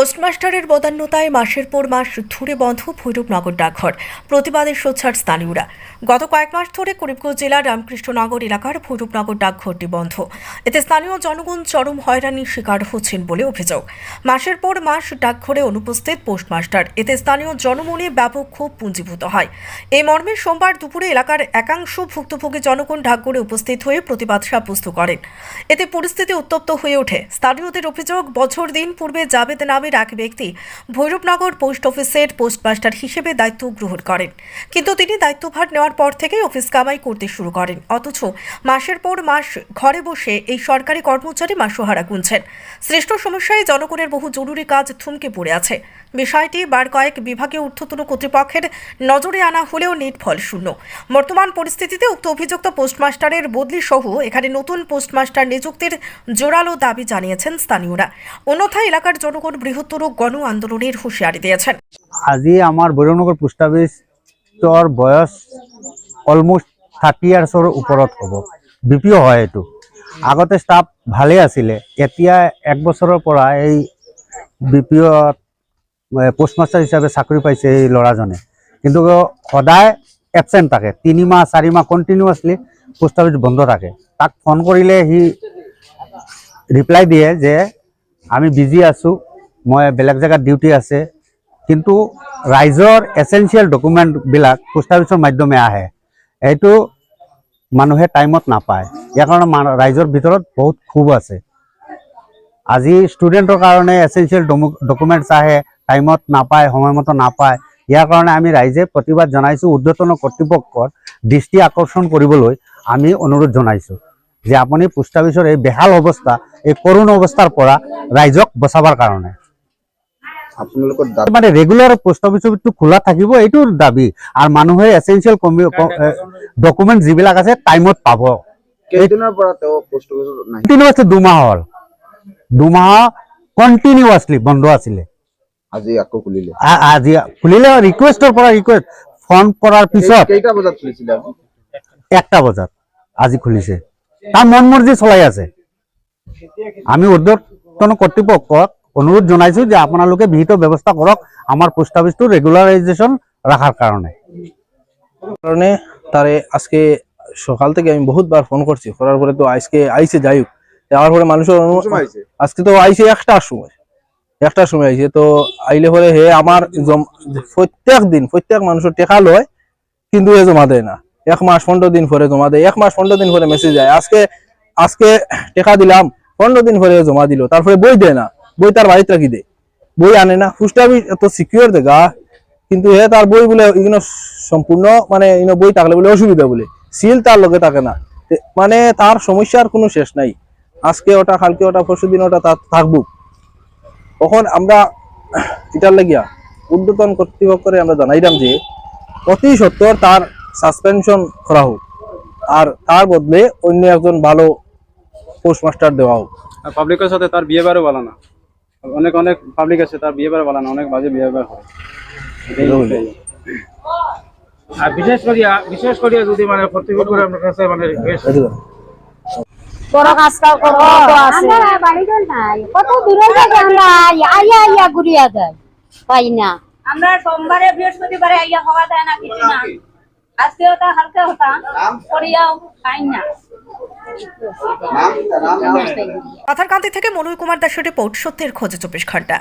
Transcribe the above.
পোস্টমাস্টারের বদান্যতায় মাসের পর মাস ধরে বন্ধ ভৈরবনগর ডাকঘর। প্রতিবাদে সোচ্ছার স্থানীয়রা। গত কয়েক মাস ধরে করিমগঞ্জ জেলার রামকৃষ্ণনগর এলাকার ভৈরবনগর ডাকঘরটি বন্ধ। এতে স্থানীয় জনগণ চরম হয়রানির শিকার হচ্ছেন বলে অভিযোগ। মাসের পর মাস ডাকঘরে অনুপস্থিত পোস্টমাস্টার। এতে স্থানীয় জনমনে ব্যাপক ক্ষোভ পুঞ্জীভূত হয়। এই মর্মে সোমবার দুপুরে এলাকার একাংশ ভুক্তভোগী জনগণ ডাকঘরে উপস্থিত হয়ে প্রতিবাদ সাব্যস্ত করেন। এতে পরিস্থিতি উত্তপ্ত হয়ে ওঠে। স্থানীয়দের অভিযোগ, বছর দিন পূর্বে জাবেদ নামের এক ব্যক্তি ভৈরবনগর পোস্ট অফিসের পোস্টমাস্টার হিসেবে দায়িত্ব গ্রহণ করেন। কিন্তু তিনি দায়িত্বভার নেওয়ার পর থেকেই অফিস কামাই করতে শুরু করেন। অথচ মাসের পর মাস ঘরে বসে এই সরকারি কর্মচারী মাসোহারা গুনছেন। সৃষ্ট সমস্যায় জনগণের বহু জরুরি কাজ থমকে পড়ে আছে। বিষয়টি বার কয়েক বিভাগীয় ঊর্ধ্বতন কর্তৃপক্ষের নজরে আনা হলেও নেট ফল শূন্য। বর্তমান পরিস্থিতিতে উক্ত অভিযুক্ত পোস্টমাস্টারের বদলি সহ এখানে নতুন পোস্টমাস্টার নিযুক্তির জোরালো দাবি জানিয়েছেন স্থানীয়রা। অন্যথায় এলাকার জনগণ বৃহত্তর গণ আন্দোলনের হুঁশিয়ারি দিয়েছেন। আজি আমাৰ বৈৰনগৰ পোষ্ট অফিচৰ বয়স অলমষ্ট থাৰ্টি ইয়াৰ্ছৰ ওপৰত হ'ব। বি পি অ' হয় এইটো। আগতে ষ্টাফ ভালেই আছিলে। এতিয়া এক বছৰৰ পৰা এই বি পি অ'ত পোষ্টমাষ্টাৰ হিচাপে চাকৰি পাইছে এই ল'ৰাজনে। কিন্তু সদায় এবচেণ্ট থাকে। তিনি মাহ, চাৰি মাহ কণ্টিনিউৱাছলি পোষ্ট অফিচ বন্ধ থাকে। তাক ফোন কৰিলে সি ৰিপ্লাই দিয়ে যে, আমি বিজি আছোঁ মই বেলেগ জেগাত ডিউটি আছে, কিন্তু ৰাইজৰ এচেঞ্চিয়েল ডকুমেণ্টবিলাক পোষ্ট অফিচৰ মাধ্যমে আহে। এইটো মানুহে টাইমত নাপায়। ইয়াৰ কাৰণে ৰাইজৰ ভিতৰত বহুত ক্ষোভ আছে। আজি ষ্টুডেণ্টৰ কাৰণে এচেঞ্চিয়েল ডকুমেণ্টছ আহে টাইমত নাপায়, সময়মতে নাপায়। ইয়াৰ কাৰণে আমি ৰাইজে প্ৰতিবাদ জনাইছোঁ ঊৰ্ধ্বতন কৰ্তৃপক্ষৰ দৃষ্টি আকৰ্ষণ কৰিবলৈ আমি অনুৰোধ জনাইছোঁ যে আপুনি পোষ্ট অফিচৰ এই বেহাল অৱস্থা, এই কৰুণ অৱস্থাৰ পৰা ৰাইজক বচাবৰ কাৰণে। আপোনালোকৰ মানে ৰেগুলাৰ পোষ্ট অফিচটো খোলা থাকিব এইটো দাবি। আৰু মানুহে এচেঞ্চিয়েল ডকুমেণ্ট যিবিলাক আছে টাইমত পাব। কেইদিনৰ পৰা তেওঁ পোষ্ট অফিচত নাহি দুমাহ হ'ল। দুমাহ কণ্টিনিউৱাছলি বন্ধ আছিলে। আজি আকৌ খুলিলে? আজি খুলিলে ৰিকুৱেষ্টৰ পৰা ৰিকুৱেষ্ট ফোন কৰাৰ পিছত কেইটা বজাত খুলিছিলে একটা বজাত আজি খুলিছে। তাৰ মন মৰ্জি চলাই আছে। আমি ঊৰ্ধ্বতন কৰ্তৃপক্ষক অনুৰোধ জনাইছো যে আপোনালোকে বিহিত ব্যৱস্থা কৰক আমাৰ পোষ্ট অফিচটো রেগুলারাইজেশন রাখার কারণে কারণে তারে আজকে সকাল থেকে আমি বহুতবার ফোন করছি করার পরে তো আজকে আইসে যাই হোক। যাওয়ার পরে মানুষের? আজকে তো আইসে একটার সময় একটার সময় আইসে তো আইলে পরে হে আমার প্রত্যেক দিন প্রত্যেক মানুষের টেকা লয় কিন্তু এ জমা দেয় না। এক মাস পনেরো দিন পরে জমা দেয়। এক মাস পনেরো দিন পরে মেসেজ যায় আজকে আজকে টেকা দিলাম পনেরো দিন পরে জমা দিল। তারপরে বই দেয় না। বই তার বাড়িতে রাখি দেয় বই আনে না খুচরা এত সিকিউর দেখা কিন্তু হে তার বই বলে এগুলো সম্পূর্ণ মানে ইনো বই থাকলে বলে অসুবিধা বলে। সিল তার লগে থাকে না। মানে তার সমস্যার কোনো শেষ নাই। আজকে ওটা, কালকে ওটা, পরশু দিন ওটা তার থাকব। তখন আমরা এটার লাগিয়া ঊর্ধ্বতন কর্তৃপক্ষরে আমরা জানাইলাম যে, অতি সত্তর তার সাসপেনশন করা হোক। আর তার বদলে অন্য একজন ভালো পোস্টমাস্টার দেওয়া হোক। পাবলিকের সাথে তার বিহেভিয়ারও ভালো না। অনেক অনেক পাবলিক আছে তার বিহেভিয়ার ভালো না অনেক বাজে বিহেভিয়ার করে। আর বিশেষ করিয়া বিশেষ করিয়া যদি মানে আপনার কাছে মানে আমরা নাই। কত দূরে আমরা আইয়া আইয়া ঘুরিয়া যাই। পাই না। আমরা সোমবারে বৃহস্পতিবারে আইয়া হওয়া দেয় না কিছু না। আজকে ওটা হালকা হতা। করিয়াও খাই না। পাথারকান্দি থেকে মনোয় কুমার দাসের রিপোর্ট সত্যের খোঁজে চব্বিশ ঘণ্টা।